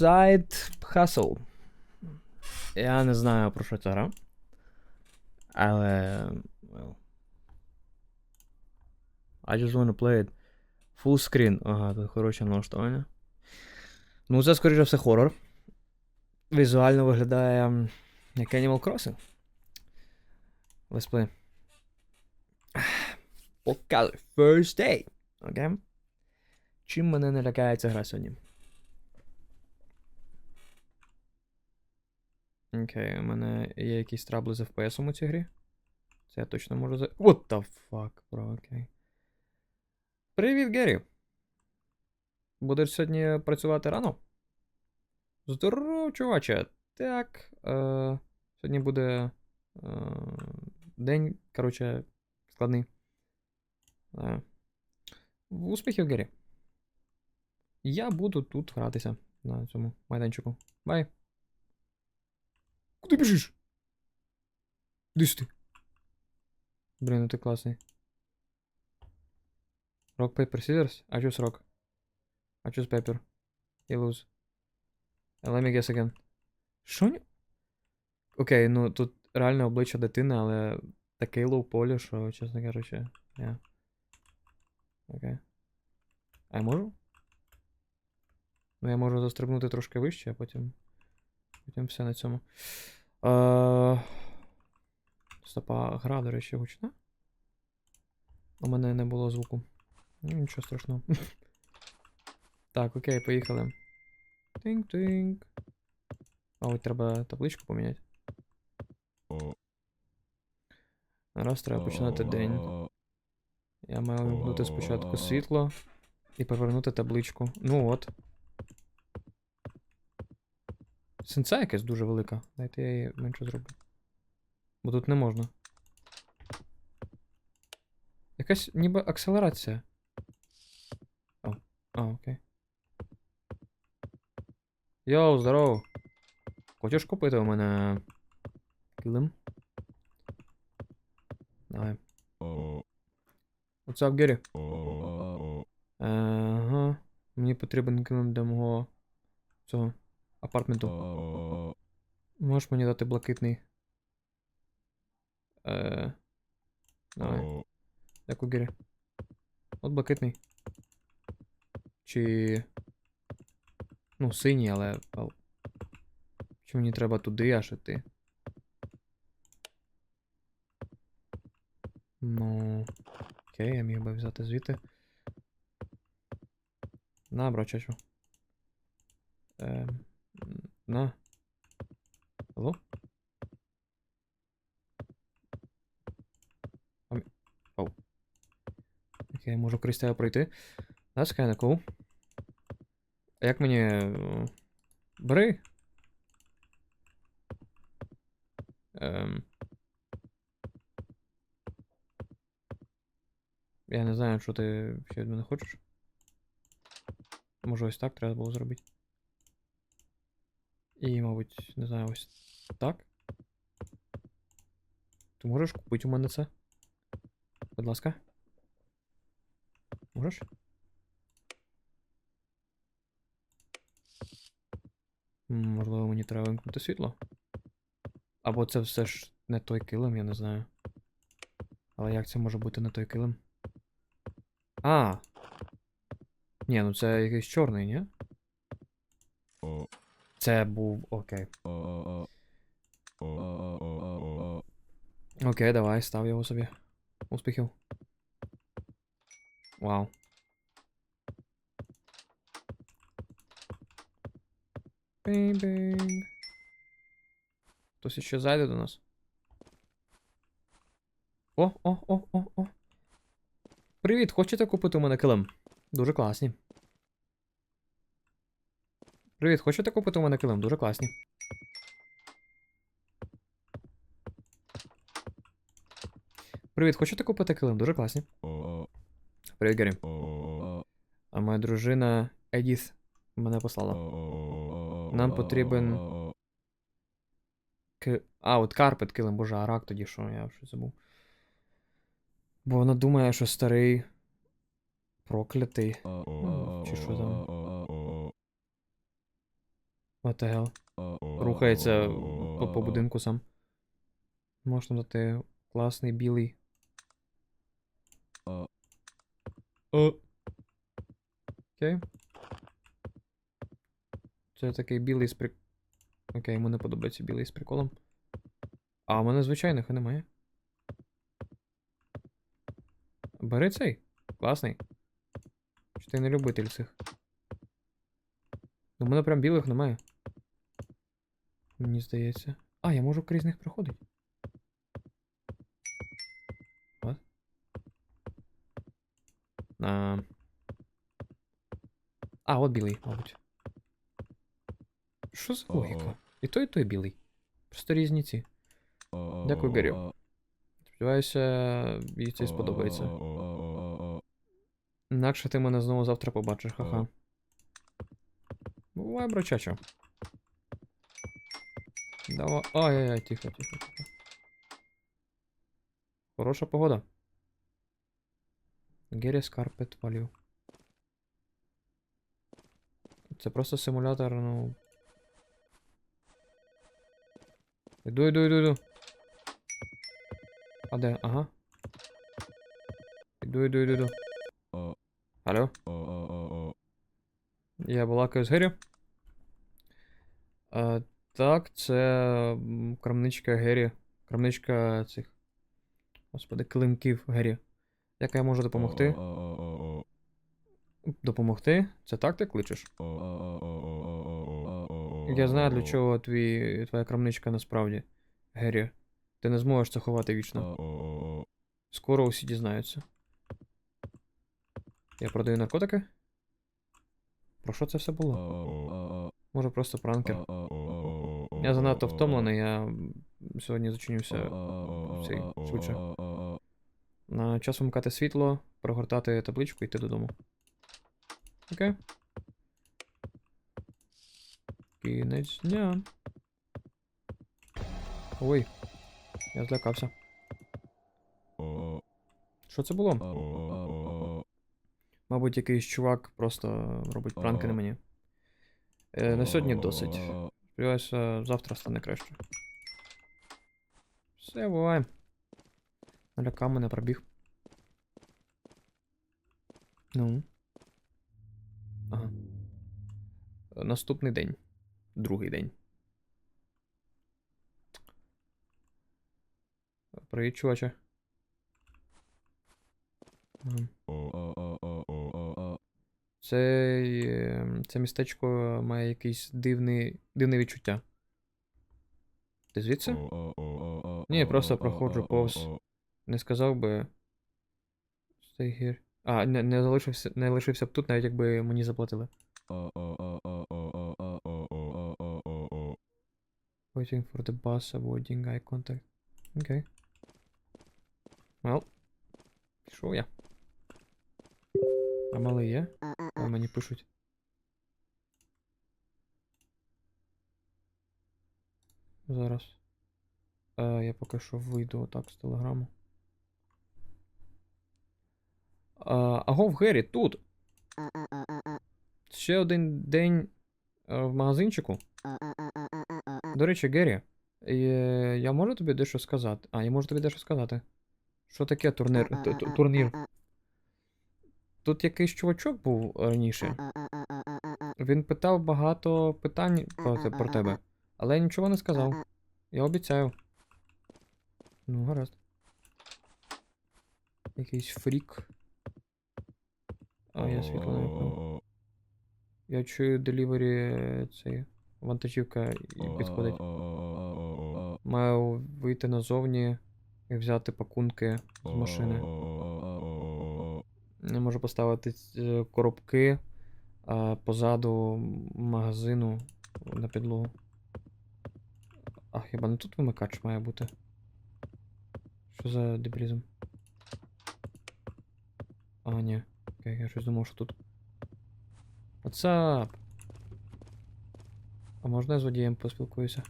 Side Hustle. Я не знаю про що ця гра. Але. Well. I just wanna play it. Full screen. Ага, тут хороше налаштування. Ну, це, скоріше все, хорор. Візуально виглядає як Animal Crossing. Let's play. Показуй. First day. Окей? Чим мене не лякає ця гра сьогодні? Окей, у мене є якісь трабли з FPS у цій грі. Це я точно можу за. What the fuck, бро, окей. Привіт, Геррі. Будеш сьогодні працювати рано? Здорово, чуваче. Так. Е, сьогодні буде е, день, коротше, складний. Е, успіхів, Геррі. Я буду тут гратися на цьому майданчику. Бай. Куди біжиш? Де ти? Блін, ну ти класний. Rock, paper, scissors? I choose rock. I choose paper. You lose. Let me guess again. Що? Окей, ну тут реально обличчя дитини, але такий лоу полі, що, чесно кажучи, я. Окей. А я можу? Ну, я можу застрибнути трошки вище, а потім. Потім все на цьому. Е... Стопа, гра, до речі, гучна. У мене не було звуку. Ну, нічого страшного. Так, окей, поїхали. Тинг-тинг. А от треба табличку поміняти. Раз треба починати день. Я маю вимкнути спочатку світло і повернути табличку. Ну от. Сенса якась дуже велика. Дайте я її менше зроблю. Бо тут не можна. Якась ніби акселерація. О, а, окей. Йоу, здорово. Хочеш купити у мене килим? Давай. What's up, Гері? Ага. Мені потрібен килим для мого цього апартменту. Можеш мені дати блакитний? Е... Давай. Дякую, Гері. От блакитний. Чи. Ну, синій, але. ал- Чи мені треба туди аж іти? Ну. Окей, я міг би взяти звідти. На, брачачу. Ем. На. А Оу. Окей, я можу крізь тебе пройти. That's kinda cool. А як мені. е, Бери. Ем. Я не знаю, що ти ще від мене хочеш. Може ось так треба було зробити. І, мабуть, не знаю, ось так. Ти можеш купити у мене це? Будь ласка. Можеш? Можливо, мені треба вимкнути світло. Або це все ж не той килим, я не знаю. Але як це може бути не той килим? А. Ні, ну це якийсь чорний, ні? Це був. Окей. Окей, давай, став його собі. Успіхів. Вау. Бінг-бінг. Хтось ще зайде до нас. О, о, о, о, о. Привіт, хочете купити у мене килим? Дуже класні. Привіт, хочете купити у мене килим? Дуже класні. Привіт, хочете купити килим? Дуже класні. Привіт, Гері. А моя дружина Едіс мене послала. Нам потрібен. Ки... А, от карпет килим, боже, а рак тоді що, я щось забув. Бо вона думає, що старий. Проклятий. Чи що там? What the hell? Рухається по, по будинку сам. Можна дати класний білий. Окей. Це такий білий з прик... Окей, йому не подобається білий з приколом. А у мене звичайних немає. Бери цей. Класний. Чи ти не любитель цих? У мене прям білих немає. Мені здається. А, я можу крізь них проходити. What? А, а, от білий, мабуть. Що за логіка? І той, і той білий. Просто різні ці. Дякую, Гаррі. Сподіваюся, їй це сподобається. Інакше ти мене знову завтра побачиш, ха-ха. Бувай, брачачо. Давай. Ай-яй-яй, тихо, тихо, тихо. Хороша погода. Гері Scarpet Value. Це просто симулятор, ну. Іду, іду, іду, іду. А де? Ага. Іду, іду, іду, іду. Алло? Я балакаю з Гері. Так, це крамничка Гері. Крамничка цих. Господи, килимків Гері. Як я можу допомогти? Допомогти? Це так ти кличеш? Я знаю, для чого твій, твоя крамничка насправді. Гері. Ти не зможеш це ховати вічно. Скоро усі дізнаються. Я продаю наркотики? Про що це все було? Може просто пранкер. Я занадто втомлений, я сьогодні зачинюся цей швидше. На час вмикати світло, прогортати табличку і йти додому. Окей. Кінець дня. Ой. Я злякався. Що це було? Мабуть, якийсь чувак просто робить пранки на мені. Е, на сьогодні досить. Сподіваюся, завтра стане краще. Все, буває. Налякав мене пробіг. Ну. Ага. Е, Наступний день. Другий день. Привіт, чуваче. Ага. Це, е, це містечко має якийсь дивний, дивне відчуття. Ти звідси? Ні, просто проходжу повз. Не сказав би. Stay here. А, не, не, залишився, не лишився б тут, навіть якби мені заплатили. Waiting for the bus, avoiding eye contact. Окей. Well. Пішов я. А малий є? Мені пишуть. Зараз. Е, я поки що вийду отак з телеграму. А, агов, Гері, тут. Ще один день е, в магазинчику. До речі, Гері, е, я можу тобі дещо сказати? А, я можу тобі дещо сказати. Що таке турнір? ту- ту- турнір? Тут якийсь чувачок був раніше. Він питав багато питань про, те- про тебе, але я нічого не сказав. Я обіцяю. Ну, гаразд. Якийсь фрік. А, я світло не вимкнув. Я чую делівері цей вантажівка і підходить. Маю вийти назовні і взяти пакунки з машини. Я можу поставити коробки а, позаду магазину на підлогу. А хіба не тут вимикач має бути? Що за дебілізм? А, ні. Окей, я щось думав, що тут. What's? А можна я з водієм поспілкуюся?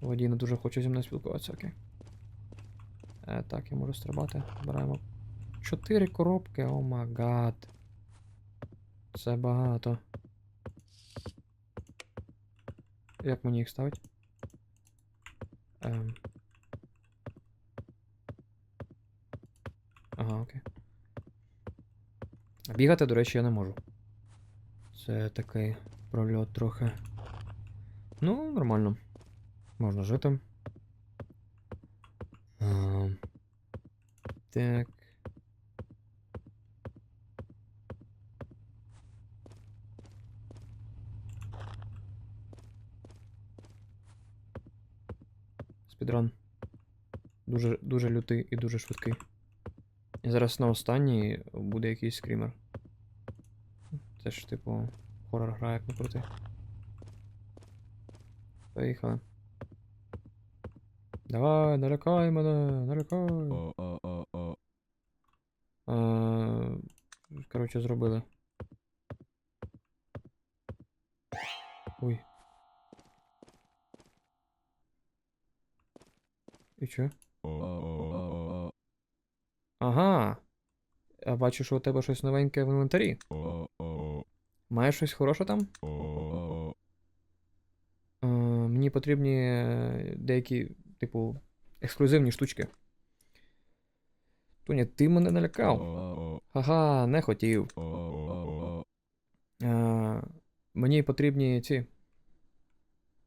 Водій не дуже хоче зі мною спілкуватися, окей. Е, так, я можу стрибати. Збираємо. Чотири коробки, о май гад. Це багато. Як мені їх ставити? Ем. Ага, окей. Бігати, до речі, я не можу. Це такий прольот трохи. Ну, нормально. Можна жити. Ем. Так. Спідран. Дуже, дуже лютий і дуже швидкий. І зараз на останній буде якийсь скрімер. Це ж, типу, хорор гра, як не крути. Поїхали. Давай, налякай мене, налякай. Коротше, зробили. Ой. І чо? Ага. Я бачу, що у тебе щось новеньке в інвентарі. Маєш щось хороше там? Е, мені потрібні е, деякі, типу, ексклюзивні штучки. Тоня, ти мене налякав. Ага, не хотів. Е, мені потрібні ці.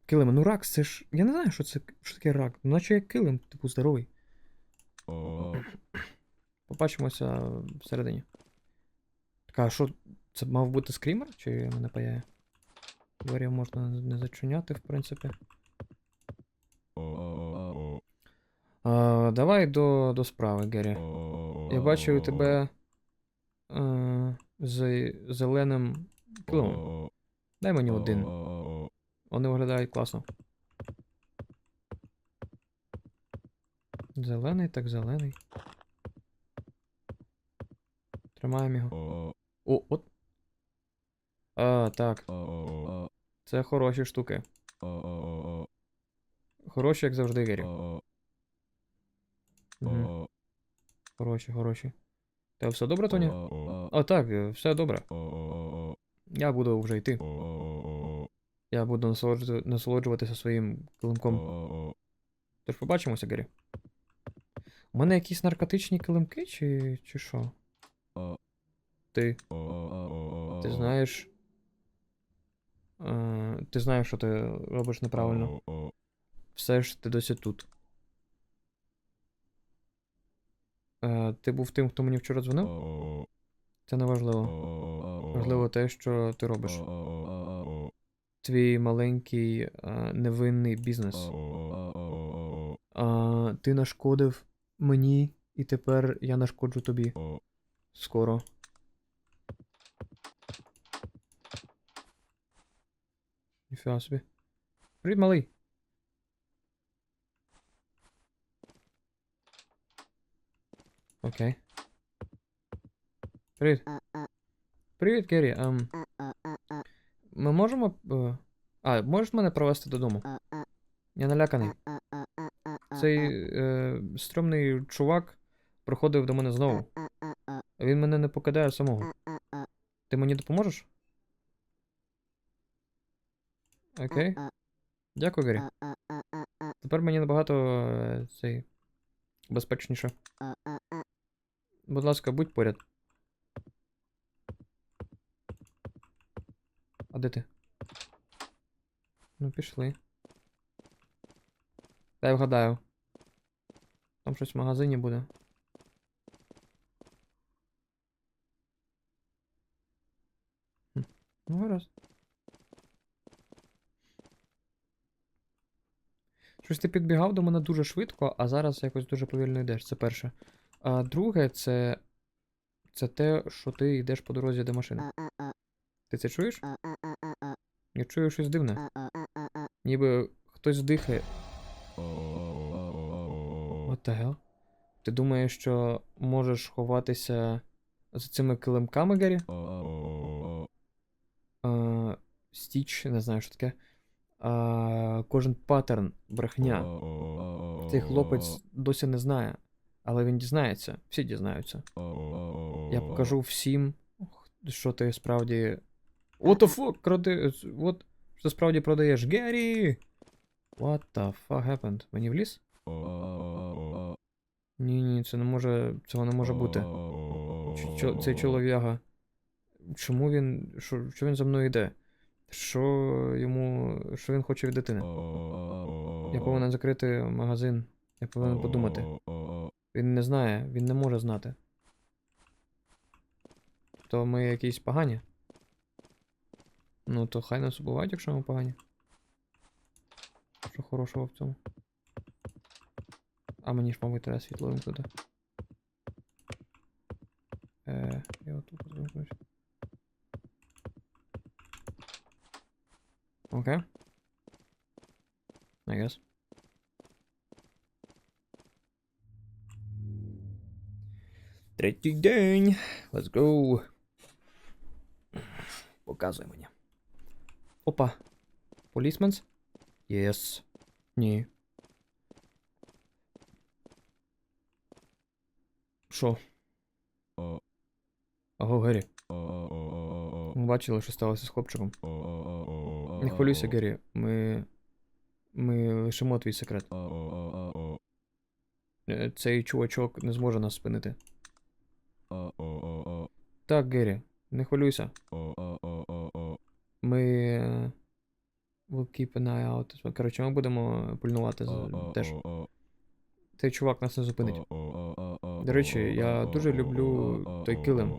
Килими. Ну, рак, це ж. Я не знаю, що це що таке рак. Ну, наче як килим, типу, здоровий. Побачимося всередині. Так, а що, це мав бути скрімер, чи мене паяє? Двері можна не зачиняти, в принципі. А, давай до, до справи, Гері. Я бачу у тебе е, з зеленим килимом. Дай мені один. Вони виглядають класно. Зелений, так зелений. Тримаємо його. О, от. А, так. Це хороші штуки. Хороші, як завжди, Гері. Угу. Хороші, хороші. Та все добре, Тоні? О, так, е, все добре. Я буду вже йти. Я буду насолоджуватися своїм килимком. Тож побачимося, Гері. У мене якісь наркотичні килимки, чи, чи що? Ти. Ти знаєш. Е, ти знаєш, що ти робиш неправильно. Все ж ти досі тут. Е, ти був тим, хто мені вчора дзвонив? Це не важливо. Важливо те, що ти робиш. Твій маленький е, невинний бізнес. А, ти нашкодив мені, і тепер я нашкоджу тобі. Скоро. Ніфіга собі. Привіт, малий. Окей. Привіт. Привіт, Керрі. Ем, ми можемо. е, А, можеш мене провести додому? Я наляканий. Цей е, стрьомний чувак приходив до мене знову. Він мене не покидає самого. Ти мені допоможеш? Окей. Дякую, Гаррі. Тепер мені набагато е, цей безпечніше. Будь ласка, будь поряд. А де ти? Ну, пішли. Дай вгадаю. Там щось в магазині буде. Хм, Ну, гаразд. Щось ти підбігав до мене дуже швидко, а зараз якось дуже повільно йдеш. Це перше. А друге, це. Це те, що ти йдеш по дорозі до машини. Ти це чуєш? Я чую щось дивне. Ніби хтось дихає. What the hell? Ти думаєш, що можеш ховатися за цими килимками, Гаррі? Стіч, не знаю, що таке. А, кожен паттерн брехня. Цей хлопець досі не знає, але він дізнається, всі дізнаються. Я покажу всім, що ти справді. What the fuck, кради. What? Що справді продаєш? Геррі! What the fuck happened? Мені в ліс? Ні, ні, це не може. Цього не може бути. Цей чолов'яга. Чому він. Що, що він за мною йде? Що йому. Що він хоче від дитини? Я повинен закрити магазин. Я повинен подумати. Він не знає, він не може знати. То ми якісь погані? Ну, то хай нас убивають, якщо ми погані. Що хорошого в цьому? А мені ж, мабуть, треба світло вимкнути. Е, я отут вимкнусь. Окей. I guess. Третій день. Let's go. Показуй мені. Опа. Полісменс? Yes. Ні. Що? Аго, Гері. Ми бачили, що сталося з хлопчиком. Не хвилюйся, Гері. Ми. Ми лишимо твій секрет. Е, Цей чувачок не зможе нас спинити. Так, Гері, не хвилюйся. Ми. е, We'll keep an eye out. Коротше, ми будемо пильнувати теж. Цей чувак нас не зупинить. До речі, я дуже люблю той килим.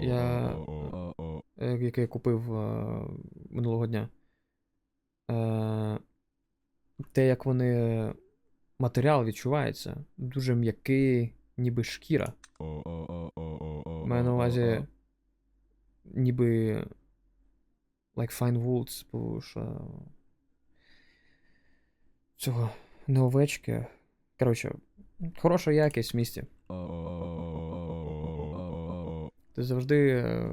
Я. е, Який я купив е, минулого дня. Е, Те, як вони. Матеріал відчувається. Дуже м'який, ніби шкіра. Маю на увазі. Ніби. Like fine wool, типу, що. Цього не овечки. Коротше, хороша якість в місті. Ти завжди е,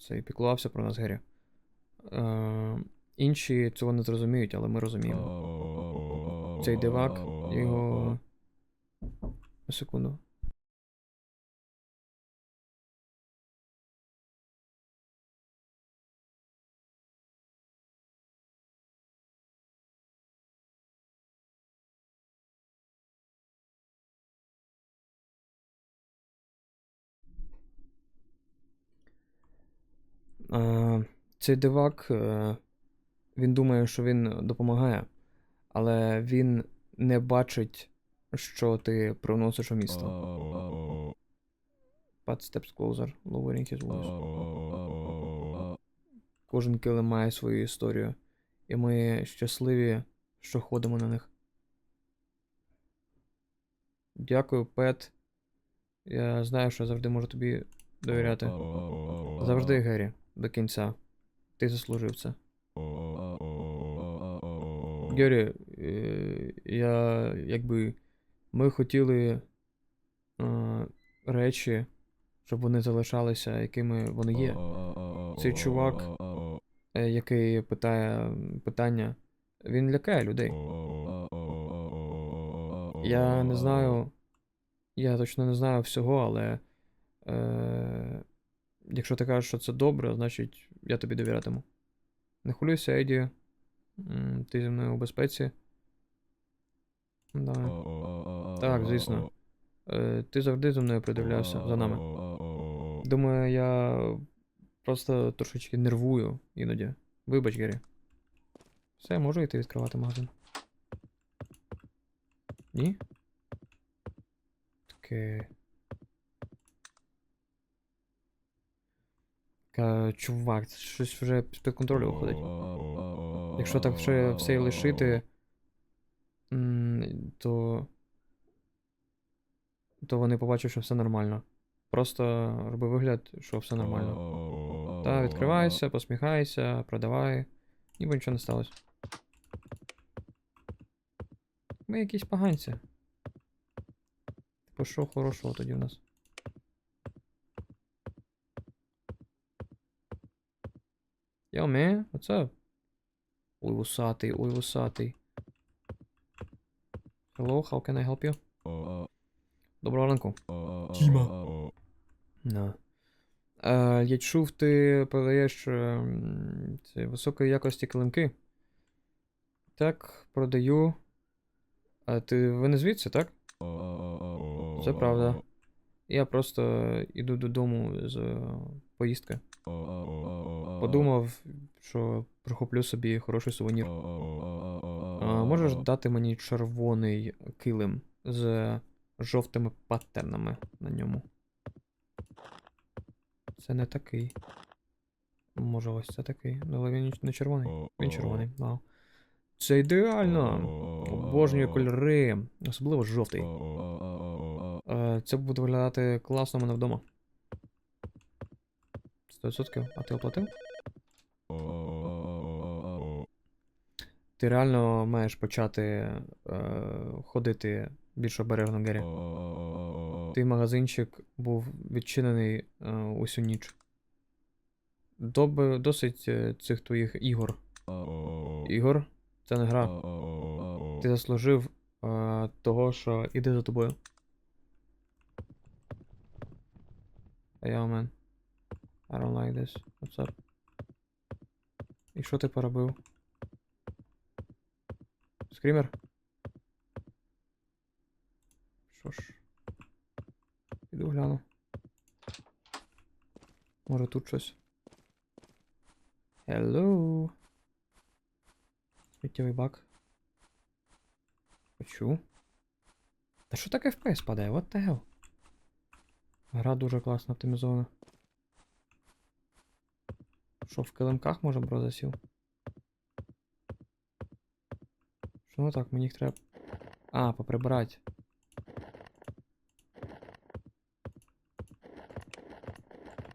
цей, піклувався про нас, Гері. Е, інші цього не зрозуміють, але ми розуміємо. Цей дивак, його. На секунду. Цей дивак, е, він думає, що він допомагає, але він не бачить, що ти приносиш у місто. Pat steps closer, lowering his voice. Кожен килим має свою історію, і ми щасливі, що ходимо на них. Дякую, Пет. Я знаю, що я завжди можу тобі довіряти. Завжди, Гері, до кінця. Ти заслужив це. Гері, е, я якби. Ми хотіли е, речі, щоб вони залишалися, якими вони є. Цей чувак, е, який питає питання, він лякає людей. Я не знаю. Я точно не знаю всього, але. Е, якщо ти кажеш, що це добре, значить я тобі довірятиму. Не хвилюйся, Еді. Ти зі мною у безпеці. Да. Так, звісно. Е, ти завжди за мною придивлявся за нами. Думаю, я просто трошечки нервую іноді. Вибач, Гері. Все, можу йти відкривати магазин. Ні? Таке. Чувак, це щось вже з-під контролю виходить. Якщо так все, все лишити, то. То вони побачать, що все нормально. Просто роби вигляд, що все нормально. Та відкривайся, посміхайся, продавай. Ніби нічого не сталося. Ми якісь поганці. Типу, що хорошого тоді в нас? Yo, man, what's up? Ой, вусатий, ой, вусатий. Hello, how can I help you? Доброго ранку. Тіма. No. Е, я чув, ти продаєш е, ці високої якості килимки. Так, продаю. А ти ви не звідси, так? Це правда. Я просто іду додому з е, поїздки. Подумав, що прихоплю собі хороший сувенір. Можеш дати мені червоний килим з жовтими паттернами на ньому. Це не такий. Може, ось це такий. Але він не червоний. Він червоний. Вау. Це ідеально. Обожнюю кольори. Особливо жовтий. Е, Це буде виглядати класно мене вдома. 100%. А ти оплатив? Ти реально маєш почати е, ходити більш обережно, Гері. Той магазинчик був відчинений е, усю ніч. Доб... Досить е, цих твоїх ігор. Ігор? Це не гра. Ти заслужив е, того, що іде за тобою. Hey, yo, man. I don't like this. What's up? І що ти поробив? Скрімер? Що ж. Піду гляну. Може тут щось. Hello. Сміттєвий бак. Хочу. Та що таке FPS падає? What the hell? Гра дуже класно оптимізована. Що в килимках може бро засів? Що ну так, мені їх треба. А, поприбирати.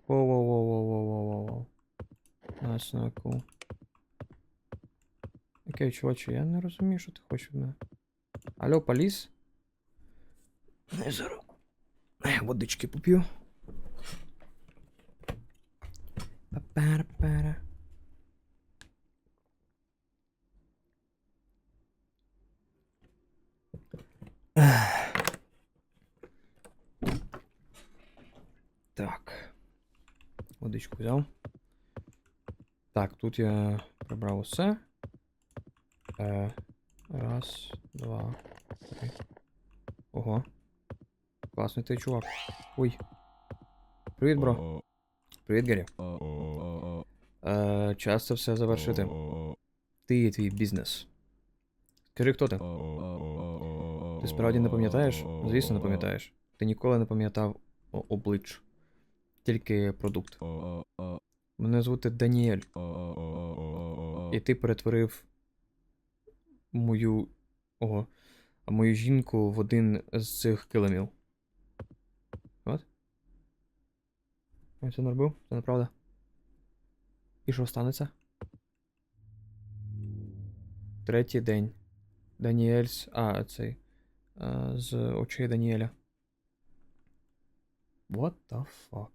Воу-воу-воу-воу-воу-воу-воу. That's not cool. Окей, чуваче, я не розумію, що ти хочеш від мене. Алло, поліс? Не зараз. Я водички поп'ю. Па-пара-пара. Так. Водичку взяв. Так, тут я прибрав усе. Е, раз, два, три. Ого. Класний ти чувак. Ой. Привіт, бро. Привіт, Гері. Е, час це все завершити. Ти і твій бізнес. Скажи, хто ти? Ти справді не пам'ятаєш? Звісно, не пам'ятаєш. Ти ніколи не пам'ятав облич. Тільки продукт. Мене звати Даніель. І ти перетворив мою. Ого. Мою жінку в один з цих килимів. От? Я це не робив? Це неправда. І що станеться? Третій день. Даніельс. А, цей. А, з очей Даніеля. What the fuck?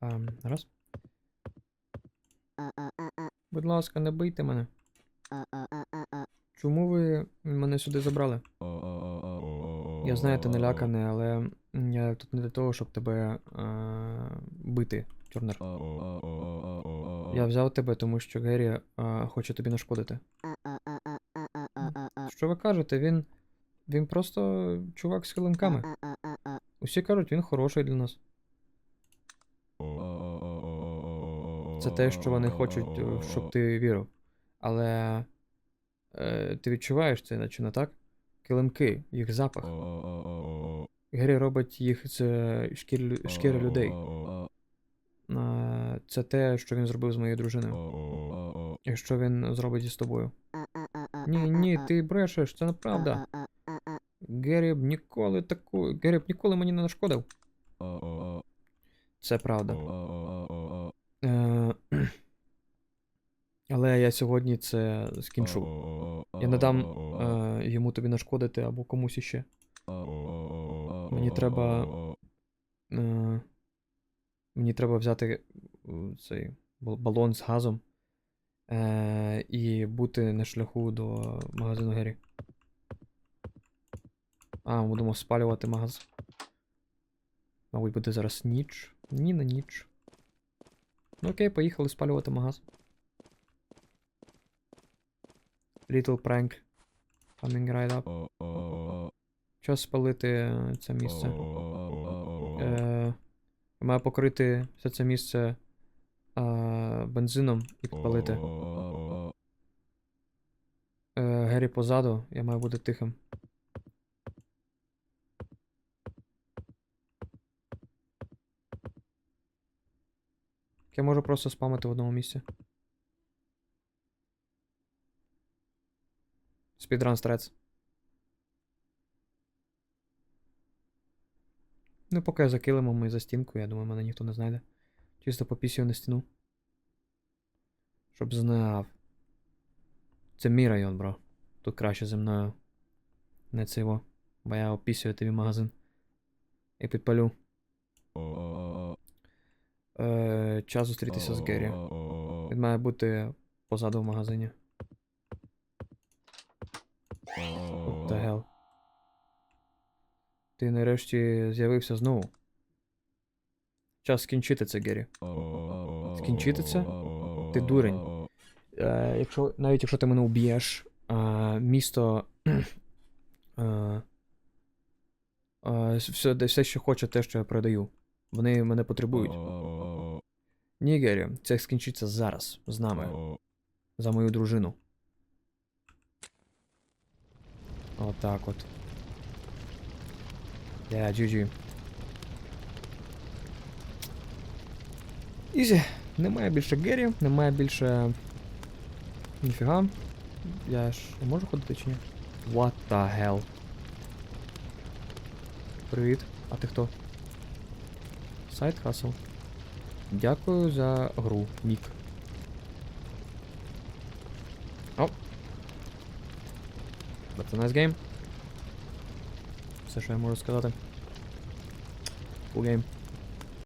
Ем, раз. Будь ласка, не бийте мене. Чому ви мене сюди забрали? Я знаю, ти наляканий, але я тут не для того, щоб тебе е, бити, Тюрнер. Я взяв тебе, тому що Геррі е, хоче тобі нашкодити. Що ви кажете? Він. Він просто чувак з хилинками. Усі кажуть, він хороший для нас. Це те, що вони хочуть, е, щоб ти вірив. Але е, ти відчуваєш це, наче не так? Килимки, їх запах. Геррі робить їх з е, шкір, шкіри людей. Е, Це те, що він зробив з моєю дружиною. І що він зробить із тобою. Ні, ні, ти брешеш, це неправда. Геррі б ніколи таку. Геррі б ніколи мені не нашкодив. Це правда. Е, Але я сьогодні це скінчу. Я не дам е, йому тобі нашкодити або комусь іще. Мені треба. Е, мені треба взяти е, цей балон з газом е, і бути на шляху до магазину Гері. А, ми будемо спалювати магаз. Мабуть, буде зараз ніч. Ні, не ніч. Ну окей, поїхали спалювати магаз. Little prank. Coming right up. Час спалити це місце. Е, маю покрити все це місце е, бензином і підпалити. Е, Гері позаду, я маю бути тихим. Я можу просто спамити в одному місці. Speedrun strats. Ну, поки я за килимом і за стінку, я думаю, мене ніхто не знайде. Чисто попісю на стіну. Щоб знав. Це мій район, бро. Тут краще зі мною. Не це його. Бо я опісюю тобі магазин. І підпалю. Е, час зустрітися з Геррі. Він має бути позаду в магазині. What the hell? Ти нарешті з'явився знову. Час скінчити це, Геррі. Скінчити це? Ти дурень. Е, якщо, навіть якщо ти мене уб'єш, е, місто. Е, е, все, все, що хоче, те, що я продаю. Вони мене потребують. Ні, Геррі, це скінчиться зараз, з нами, за мою дружину. Отак от. Yeah, GG. Ізі. Немає більше Геррі, немає більше. Ніфіга. Я ж не можу ходити чи ні? What the hell? Привіт. А ти хто? Сайт Hustle. Дякую за гру, Нік. О. That's a nice game. Все, що я можу сказати. Cool game.